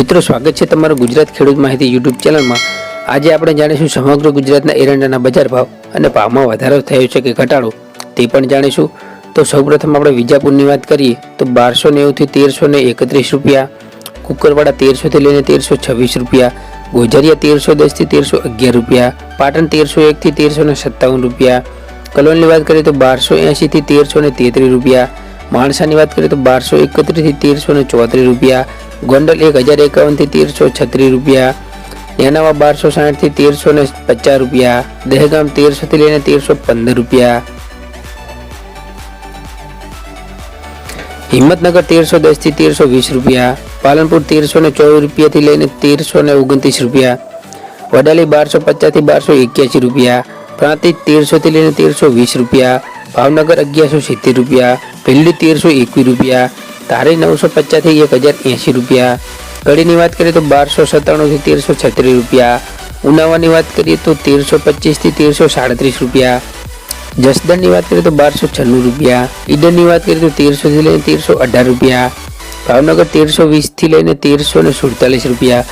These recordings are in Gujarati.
મિત્રો, સ્વાગત છે તમારું ગુજરાત ખેડૂત માહિતી યુટ્યુબ ચેનલમાં. આજે આપણે જાણીશું સમગ્ર ગુજરાતના એરંડાના બજાર ભાવ અને ભાવમાં વધારો થયો છે કે ઘટાડો, તે પણ જાણીશું. તો સૌપ્રથમ આપણે વિજાપુરની વાત કરીએ, તો બારસો નેવુંથી તેરસો ને એકત્રીસ રૂપિયા, કુકરવાડા તેરસોથી લઈને તેરસો છવ્વીસ રૂપિયા ગોઝરિયા તેરસો દસથી તેરસો અગિયાર રૂપિયા, પાટણ તેરસો એકથી તેરસો ને સત્તાવન રૂપિયા, કલોલની વાત કરીએ તો બારસો એંશીથી તેરસો ને તેત્રીસ રૂપિયા, માણસાની વાત કરીએ તો બારસો એકત્રીસથી તેરસો ને ચોત્રીસ રૂપિયા ગોંડલ એક હજાર એકાવનથી તેરસો છત્રીસ રૂપિયા નેનાવા બારસો સાઠથી તેરસો ને પચાસ રૂપિયા, દહેગામ તેરસોથી લઈને તેરસો પંદર રૂપિયા. હિંમતનગર તેરસો દસથી તેરસો વીસ રૂપિયા, પાલનપુર તેરસો ને ચોવીસ રૂપિયાથી લઈને તેરસો ને ઓગણત્રીસ રૂપિયા, વડાલી બારસો પચાસથી બારસો એક્યાસી રૂપિયા, પ્રાંતિજ તેરસોથી લઈને તેરસો વીસ રૂપિયા, ભાવનગર અગિયારસો સિત્તેર રૂપિયા, ભીલડી તેરસો એકવીસ રૂપિયા ધારી નવસો પચાસથી એક હજાર એંસી રૂપિયા. કડીની વાત કરીએ તો બારસો સત્તાણુંથી તેરસો છત્રીસ રૂપિયા. ઉનાવાની વાત કરીએ તો તેરસો પચીસથી તેરસો સાડત્રીસ રૂપિયા. જસદણની વાત કરીએ તો બારસો છન્નું રૂપિયા. ઈડરની વાત કરીએ તો તેરસોથી લઈને તેરસો અઢાર રૂપિયા. ભાવનગર તેરસો વીસથી લઈને તેરસો ને સુડતાલીસ રૂપિયા.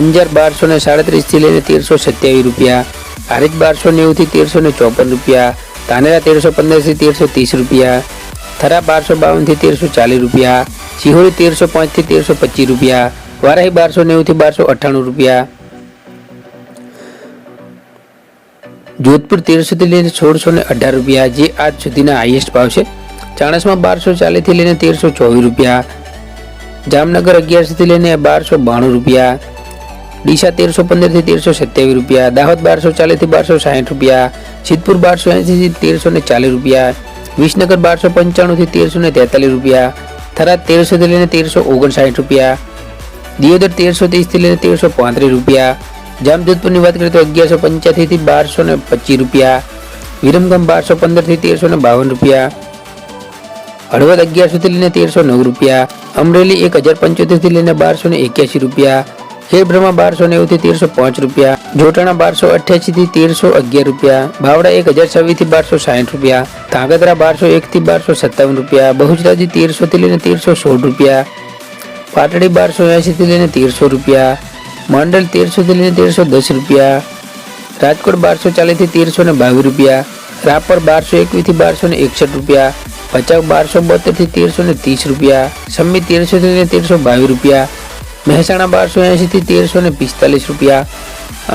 અંજાર બારસો ને સાડત્રીસથી લઈને તેરસો સત્યાવીસ રૂપિયા. હારીજ બારસો નેવુંથી તેરસો ને ચોપન રૂપિયા. તાનેરા તેરસો પંદરથી તેરસો ત્રીસ રૂપિયા. થરા બારસો બાવનથી તેરસો ચાલીસ રૂપિયા સિહોરી તેરસો પાંચથી તેરસો પચીસ રૂપિયા, વારાહી બારસો નેવુંથી બારસો અઠ્ઠાણું રૂપિયા. જોધપુર તેરસોથી લઈને સોળસો ને અઢાર રૂપિયા, જે આજ સુધીના હાઈએસ્ટ ભાવ છે. ચાણસમાં બારસો ચાલીસથી લઈને તેરસો ચોવીસ રૂપિયા. જામનગર અગિયારસોથી લઈને બારસો બાણું રૂપિયા. ડીસા તેરસો પંદરથી તેરસો સત્યાવીસ રૂપિયા. દાહોદ બારસો ચાલીસથી બારસો સાઠ રૂપિયા. સિદ્ધપુર બારસો એંસીથી તેરસો ને ચાલીસ રૂપિયા. વિસનગર બારસો પંચાણુંથી તેરસો ને તેતાલીસ રૂપિયા, થરાદ તેરસોથી લઈને તેરસો ઓગણસાઠ રૂપિયા, દિયોદર તેરસો ત્રીસથી લઈને તેરસો પાંત્રીસ રૂપિયા, જામજોધપુરની વાત કરીએ તો અગિયારસો પંચ્યાસીથી બારસો ને પચીસ રૂપિયા, વિરમગામ બારસો પંદરથી તેરસો ને બાવન રૂપિયા, હળવદ અગિયારસોથી લઈને તેરસો નવ રૂપિયા, અમરેલી એક હજાર પંચોતેરથી લઈને બારસો ને એક્યાસી રૂપિયા ખેડબ્રહ્મા બારસો નેવુંથી તેરસો પાંચ રૂપિયા, જોટાણા બારસો અઠ્યાસીથી તેરસો અગિયાર રૂપિયા, બાવડા એક હજાર છવ્વીસથી બારસો સાઠ રૂપિયા, ધાંગધ્રા બારસો એકથી બારસો સત્તાવન રૂપિયા, બહુચરાજી તેરસોથી લઈને તેરસો સોળ રૂપિયા, પાટડી બારસો એંશીથી લઈને તેરસો રૂપિયા, માંડલ તેરસોથી લઈને તેરસો દસ રૂપિયા, રાજકોટ બારસો ચાલીસથી તેરસો ને બાવીસ રૂપિયા, રાપર બારસો એકવીસથી બારસો ને એકસઠ રૂપિયા, ભચાઉ બારસો બોતેરથી તેરસો ને ત્રીસ રૂપિયા સમ્મી તેરસોથી લઈને તેરસો બાવીસ રૂપિયા મહેસાણા બારસો એંશીથી તેરસો ને પિસ્તાલીસ રૂપિયા.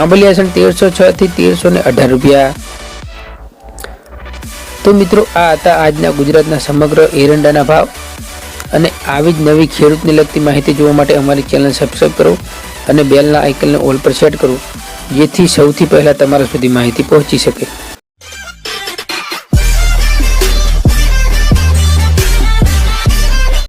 આંબલિયાસણ તેરસો છ થી તેરસો ને અઢાર રૂપિયા. તો મિત્રો, આ હતા આજના ગુજરાતના સમગ્ર એરંડાના ભાવ. અને આવી જ નવી ખેડૂતને લગતી માહિતી જોવા માટે અમારી ચેનલ સબસ્ક્રાઈબ કરો અને બેલના આઇકનને ઓલ પર સેટ કરો, જેથી સૌથી પહેલાં તમારા સુધી માહિતી પહોંચી શકે.